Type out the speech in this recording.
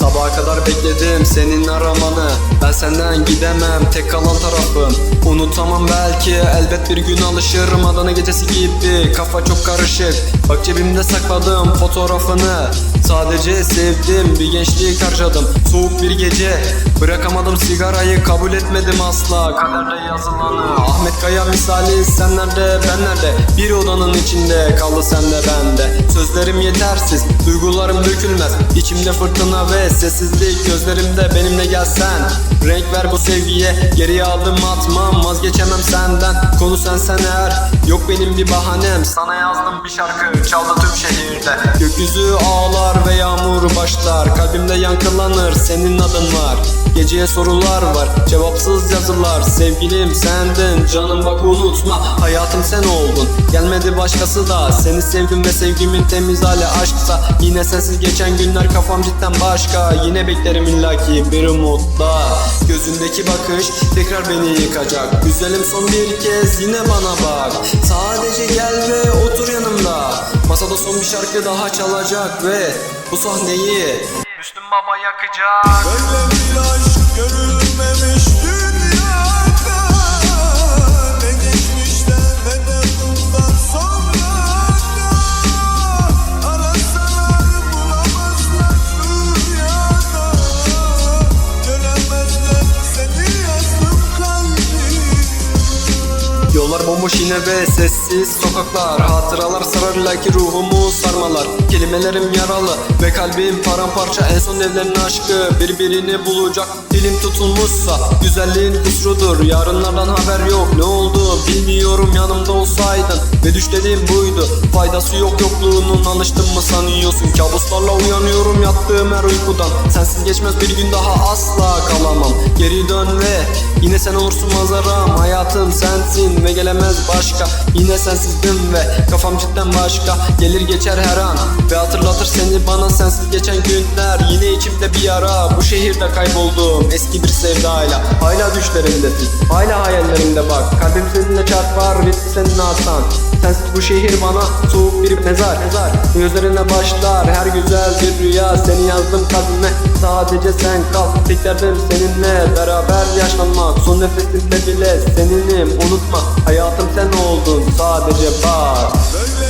Sabaha kadar bekledim senin aramanı. Ben senden gidemem tek kalan tarafım. Unutamam belki elbet bir gün alışırım. Adana gecesi gibi kafa çok karışık. Bak cebimde sakladım fotoğrafını. Sadece sevdim bir gençlik harcadım. Soğuk bir gece Bırakamadım sigarayı. Kabul etmedim asla. Kaderde yazılanı. Ahmet Kaya misali sen nerede ben nerede? Bir odanın içinde kaldı sende bende. Sözlerim yetersiz duygularım dökülmez. İçimde fırtına ve sessizlik Gözlerimde benimle gelsen. Renk ver bu sevgiye geriye adım atmam. Vazgeçemem senden konu sensen eğer. Yok benim bir bahanem Sana yazdım bir şarkı. Çaldı tüm şehirde. Gökyüzü ağlar ve yağmur başlar. Kalbimde yankılanır senin adın var. Geceye sorular var cevapsız yazılar. Sevgilim sendin canım bak unutma. Hayatım sen oldun gelmedi başkası da. Seni sevdim ve sevgimin temiz hali aşksa. Yine sensiz geçen günler kafam cidden başka Yine beklerim illaki bir umutla. Gözündeki bakış tekrar beni yıkacak. Güzelim son bir kez yine bana bak. Sadece gel ve otur yanımda. Masada son bir şarkı daha çalacak ve Bu sahneyi Müslüm Baba yakacak. Böyle bir aşk görülmemiş Yollar bomboş yine ve sessiz. Sokaklar Hatıralar sarar illaki ruhumu sarmalar. Kelimelerim yaralı ve kalbim paramparça. En son evlerin aşkı birbirini bulacak. Dilim tutulmuşsa güzelliğin kusurudur. Yarınlardan haber yok. Ne oldu bilmiyorum yanımda olsaydın. Ve düşlediğim buydu. Faydası yok yokluğunun Alıştım mı sanıyorsun? Kabuslarla uyanıyorum yattığım her uykudan. Sensiz geçmez bir gün daha asla kalamam. Geri dön ve yine sen olursun mazaram Hayatım sensin ve gelemez başka. Yine sensizdim ve kafam cidden başka. Gelir geçer her an ve hatırlatır seni bana Sensiz geçen günler. Yine içimde bir yara Bu şehirde kayboldum eski bir sevdayla. Hala düşlerimdesin hala hayallerimde bak. Kalbim seninle çarpar ve seninle atan. Sensiz bu şehir bana soğuk bir mezar mezar. Gözlerine başlar her güzel bir rüya. Seni yazdım kalbime sadece sen kal. Tek derdim seninle beraber yaşlanmak. Son nefesimde bile seninim unutma Hayatım sen oldun sadece bak. Böyle